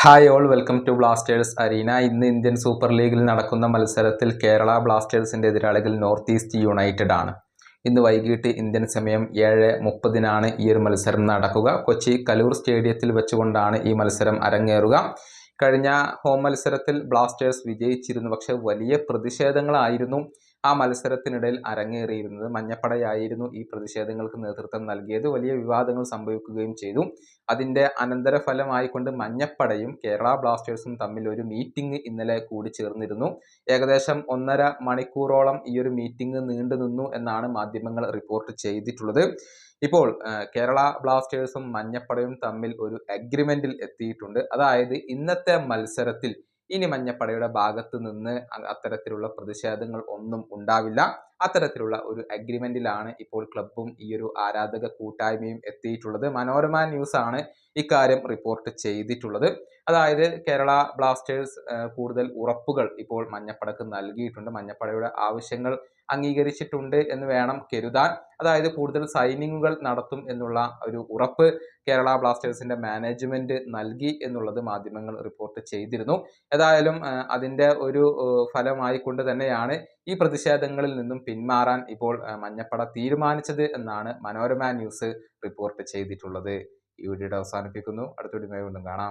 Hi all welcome to Blasters arena ഇന്ന് Indian super ലീഗിൽ നടക്കുന്ന മത്സരത്തിൽ കേരള ബ്ലാസ്റ്റേഴ്സിന്റെ എതിരാളികൾ നോർത്ത് ഈസ്റ്റ് യുണൈറ്റഡ് ആണ്. ഇന്ന് വൈകിട്ട് ഇന്ത്യൻ സമയം ഏഴ് മുപ്പതിനാണ് ഈ ഒരു മത്സരം നടക്കുക. കൊച്ചി കലൂർ സ്റ്റേഡിയത്തിൽ വെച്ചുകൊണ്ടാണ് ഈ മത്സരം അരങ്ങേറുക. കഴിഞ്ഞ ഹോം മത്സരത്തിൽ ബ്ലാസ്റ്റേഴ്സ് വിജയിച്ചിരുന്നു. പക്ഷേ വലിയ പ്രതിഷേധങ്ങളായിരുന്നു. ആ മത്സരത്തിനിടയിൽ അരങ്ങേറിയിരുന്നത് മഞ്ഞപ്പടയായിരുന്നു ഈ പ്രതിഷേധങ്ങൾക്ക് നേതൃത്വം നൽകിയത്. വലിയ വിവാദങ്ങൾ സംഭവിക്കുകയും ചെയ്തു. അതിന്റെ അനന്തരഫലമായിക്കൊണ്ട് മഞ്ഞപ്പടയും കേരള ബ്ലാസ്റ്റേഴ്സും തമ്മിൽ ഒരു മീറ്റിംഗ് ഇന്നലെ കൂടി ചേർന്നിരുന്നു. ഏകദേശം ഒന്നര മണിക്കൂറോളം ഈ ഒരു മീറ്റിംഗ് നീണ്ടു നിന്നു എന്നാണ് മാധ്യമങ്ങൾ റിപ്പോർട്ട് ചെയ്തിട്ടുള്ളത്. ഇപ്പോൾ കേരള ബ്ലാസ്റ്റേഴ്സും മഞ്ഞപ്പടയും തമ്മിൽ ഒരു അഗ്രിമെന്റിൽ എത്തിയിട്ടുണ്ട്. അതായത് ഇന്നത്തെ മത്സരത്തിൽ ഇനി മഞ്ഞപ്പടയുടെ ഭാഗത്ത് നിന്ന് അത്തരത്തിലുള്ള പ്രതിഷേധങ്ങൾ ഒന്നും ഉണ്ടാവില്ല. അത്തരത്തിലുള്ള ഒരു അഗ്രിമെന്റിലാണ് ഇപ്പോൾ ക്ലബും ഈ ഒരു ആരാധക കൂട്ടായ്മയും എത്തിയിട്ടുള്ളത്. മനോരമ ന്യൂസ് ആണ് ഇക്കാര്യം റിപ്പോർട്ട് ചെയ്തിട്ടുള്ളത്. അതായത് കേരള ബ്ലാസ്റ്റേഴ്സ് കൂടുതൽ ഉറപ്പുകൾ ഇപ്പോൾ മഞ്ഞപ്പടക്ക് നൽകിയിട്ടുണ്ട്. മഞ്ഞപ്പടയുടെ ആവശ്യങ്ങൾ അംഗീകരിച്ചിട്ടുണ്ട് എന്ന് വേണം കരുതാൻ. അതായത് കൂടുതൽ സൈനിങ്ങുകൾ നടത്തും എന്നുള്ള ഒരു ഉറപ്പ് കേരള ബ്ലാസ്റ്റേഴ്സിന്റെ മാനേജ്മെന്റ് നൽകി എന്നുള്ളത് മാധ്യമങ്ങൾ റിപ്പോർട്ട് ചെയ്തിരുന്നു. ഏതായാലും അതിന്റെ ഒരു ഫലമായി കൊണ്ട് തന്നെയാണ് ഈ പ്രതിഷേധങ്ങളിൽ നിന്നും പിന്മാറാൻ ഇപ്പോൾ മഞ്ഞപ്പട തീരുമാനിച്ചത് എന്നാണ് മനോരമ ന്യൂസ് റിപ്പോർട്ട് ചെയ്തിട്ടുള്ളത്. ഈ വീഡിയോ അവസാനിപ്പിക്കുന്നു. അടുത്ത വീഡിയോ വീണ്ടും കാണാം.